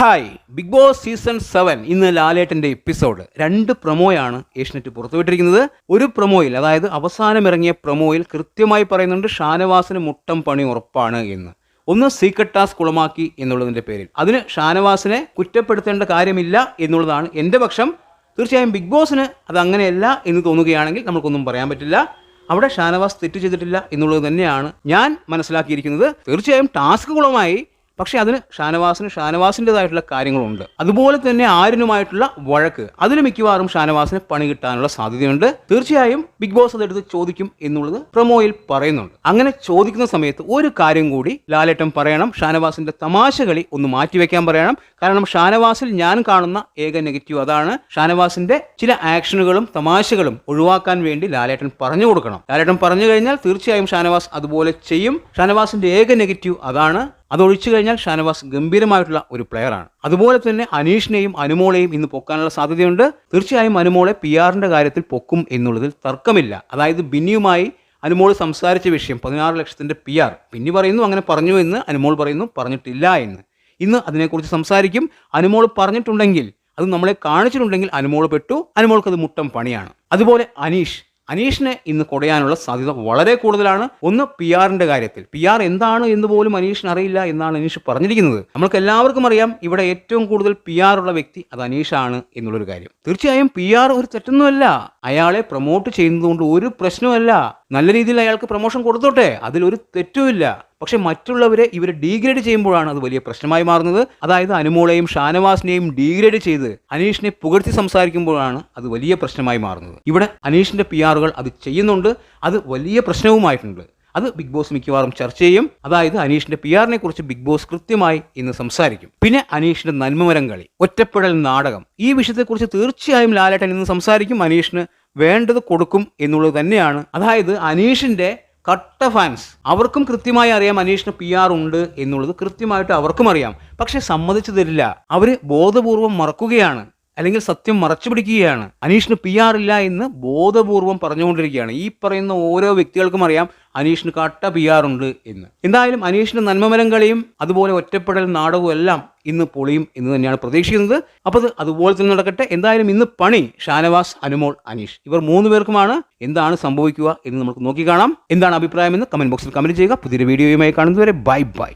Hi. Bigg Boss season seven ഇന്ന് ലാലേട്ടന്റെ episode. രണ്ട് പ്രൊമോയാണ് ഏഷ്യനെറ്റ് പുറത്തുവിട്ടിരിക്കുന്നത്. ഒരു പ്രൊമോയിൽ അതായത് അവസാനം ഇറങ്ങിയ പ്രൊമോയിൽ കൃത്യമായി പറയുന്നുണ്ട് ഷാനവാസിന് മുട്ടം പണി ഉറപ്പാണ് എന്ന്. ഒന്ന് സീക്രട്ട് ടാസ്ക് കുളമാക്കി എന്നുള്ളതിന്റെ പേരിൽ. അതിന് ഷാനവാസിനെ കുറ്റപ്പെടുത്തേണ്ട കാര്യമില്ല എന്നുള്ളതാണ് എന്റെ പക്ഷം. തീർച്ചയായും ബിഗ് ബോസിന് അത് അങ്ങനെയല്ല എന്ന് തോന്നുകയാണെങ്കിൽ നമുക്കൊന്നും പറയാൻ പറ്റില്ല. അവിടെ ഷാനവാസ് തെറ്റ് ചെയ്തിട്ടില്ല എന്നുള്ളത് തന്നെയാണ് ഞാൻ മനസ്സിലാക്കിയിരിക്കുന്നത്. തീർച്ചയായും ടാസ്ക് കുളമായി പക്ഷേ അതിന് ഷാനവാസിന് ഷാനവാസിന്റെതായിട്ടുള്ള കാര്യങ്ങളുണ്ട്. അതുപോലെ തന്നെ ആരിനുമായിട്ടുള്ള വഴക്ക്. അതിന് മിക്കവാറും ഷാനവാസിന് പണി കിട്ടാനുള്ള സാധ്യതയുണ്ട്. തീർച്ചയായും ബിഗ് ബോസ് അതെടുത്ത് ചോദിക്കും എന്നുള്ളത് പ്രൊമോയിൽ പറയുന്നുണ്ട്. അങ്ങനെ ചോദിക്കുന്ന സമയത്ത് ഒരു കാര്യം കൂടി ലാലേട്ടൻ പറയണം. ഷാനവാസിന്റെ തമാശ കളി ഒന്ന് മാറ്റിവെക്കാൻ പറയണം. കാരണം ഷാനവാസിൽ ഞാൻ കാണുന്ന ഏക നെഗറ്റീവ് അതാണ്. ഷാനവാസിന്റെ ചില ആക്ഷനുകളും തമാശകളും ഒഴിവാക്കാൻ വേണ്ടി ലാലേട്ടൻ പറഞ്ഞു കൊടുക്കണം. ലാലേട്ടൻ പറഞ്ഞു കഴിഞ്ഞാൽ തീർച്ചയായും ഷാനവാസ് അതുപോലെ ചെയ്യും. ഷാനവാസിന്റെ ഏക നെഗറ്റീവ് അതാണ്. അതൊഴിച്ചു കഴിഞ്ഞാൽ ഷാനവാസ് ഗംഭീരമായിട്ടുള്ള ഒരു പ്ലെയറാണ് അതുപോലെ തന്നെ അനീഷിനെയും അനുമോളെയും ഇന്ന് പൊക്കാനുള്ള സാധ്യതയുണ്ട്. തീർച്ചയായും അനുമോളെ പി ആറിന്റെ കാര്യത്തിൽ പൊക്കും എന്നുള്ളതിൽ തർക്കമില്ല. അതായത് ബിന്നിയുമായി അനുമോൾ സംസാരിച്ച വിഷയം പതിനാറ് ലക്ഷത്തിന്റെ പി ആർ ബിന്നി പറയുന്നു അങ്ങനെ പറഞ്ഞു എന്ന് അനുമോൾ പറയുന്നു പറഞ്ഞിട്ടില്ല എന്ന്. ഇന്ന് അതിനെക്കുറിച്ച് സംസാരിക്കും. അനുമോൾ പറഞ്ഞിട്ടുണ്ടെങ്കിൽ അത് നമ്മളെ കാണിച്ചിട്ടുണ്ടെങ്കിൽ അനുമോൾ പെട്ടു. അനുമോൾക്ക് അത് മുട്ടം പണിയാണ്. അതുപോലെ അനീഷ് അനീഷിനെ ഇന്ന് കൊടയാനുള്ള സാധ്യത വളരെ കൂടുതലാണ്. ഒന്ന് പി ആറിന്റെ കാര്യത്തിൽ. പി ആർ എന്താണ് എന്ന് പോലും അനീഷിന് അറിയില്ല എന്നാണ് അനീഷ് പറഞ്ഞിരിക്കുന്നത്. നമ്മൾക്ക് എല്ലാവർക്കും അറിയാം ഇവിടെ ഏറ്റവും കൂടുതൽ പി ആർ ഉള്ള വ്യക്തി അത് അനീഷാണ് എന്നുള്ളൊരു കാര്യം. തീർച്ചയായും പി ആർ ഒരു തെറ്റൊന്നുമല്ല. അയാളെ പ്രൊമോട്ട് ചെയ്യുന്നതുകൊണ്ട് ഒരു പ്രശ്നമല്ല നല്ല രീതിയിൽ അയാൾക്ക് പ്രൊമോഷൻ കൊടുത്തോട്ടെ. അതിലൊരു തെറ്റുമില്ല പക്ഷെ മറ്റുള്ളവരെ ഇവരെ ഡീഗ്രേഡ് ചെയ്യുമ്പോഴാണ് അത് വലിയ പ്രശ്നമായി മാറുന്നത്. അതായത് അനുമോളെയും ഷാനവാസിനെയും ഡീഗ്രേഡ് ചെയ്ത് അനീഷിനെ പുകഴ്ത്തി സംസാരിക്കുമ്പോഴാണ് അത് വലിയ പ്രശ്നമായി മാറുന്നത്. ഇവിടെ അനീഷിന്റെ പി ആറുകൾ അത് ചെയ്യുന്നുണ്ട്. അത് വലിയ പ്രശ്നവുമായിട്ടുണ്ട്. അത് ബിഗ് ബോസ് മിക്കവാറും ചർച്ച ചെയ്യും. അതായത് അനീഷിന്റെ പി ആറിനെ കുറിച്ച് ബിഗ് ബോസ് കൃത്യമായി ഇന്ന് സംസാരിക്കും. പിന്നെ അനീഷിന്റെ നന്മമരം കളി ഒറ്റപ്പെടൽ നാടകം. ഈ വിഷയത്തെക്കുറിച്ച് തീർച്ചയായും ലാലേട്ടൻ ഇന്ന് സംസാരിക്കും. അനീഷിന് വേണ്ടത് കൊടുക്കും എന്നുള്ളത് തന്നെയാണ്. അതായത് അനീഷിന്റെ കട്ട ഫാൻസ് അവർക്കും കൃത്യമായി അറിയാം അനീഷിന് പി ആർ ഉണ്ട് എന്നുള്ളത് കൃത്യമായിട്ട് അവർക്കും അറിയാം. പക്ഷെ സമ്മതിച്ചു തരില്ല. അവർ ബോധപൂർവം മറക്കുകയാണ്. അല്ലെങ്കിൽ സത്യം മറച്ചു പിടിക്കുകയാണ്. അനീഷിന് പി ആർ ഇല്ല എന്ന് ബോധപൂർവം പറഞ്ഞുകൊണ്ടിരിക്കുകയാണ്. ഈ പറയുന്ന ഓരോ വ്യക്തികൾക്കും അറിയാം അനീഷിന് കട്ട പി ആർ ഉണ്ട് എന്ന്. എന്തായാലും അനീഷിന്റെ നന്മമരം കളിയും അതുപോലെ ഒറ്റപ്പെടൽ നാടകവും എല്ലാം ഇന്ന് പൊളിയും എന്ന് തന്നെയാണ് പ്രതീക്ഷിക്കുന്നത്. അപ്പോൾ അത് അതുപോലെ തന്നെ നടക്കട്ടെ. എന്തായാലും ഇന്ന് പണി ഷാനവാസ് അനുമോൾ അനീഷ്. ഇവർ മൂന്ന് പേർക്കുമാണ് എന്താണ് സംഭവിക്കുക എന്ന് നമുക്ക് നോക്കി കാണാം. എന്താണ് അഭിപ്രായം എന്ന് കമന്റ് ബോക്സിൽ കമന്റ് ചെയ്യുക. പുതിയൊരു വീഡിയോയുമായി കാണുന്നതുവരെ ബൈ ബൈ.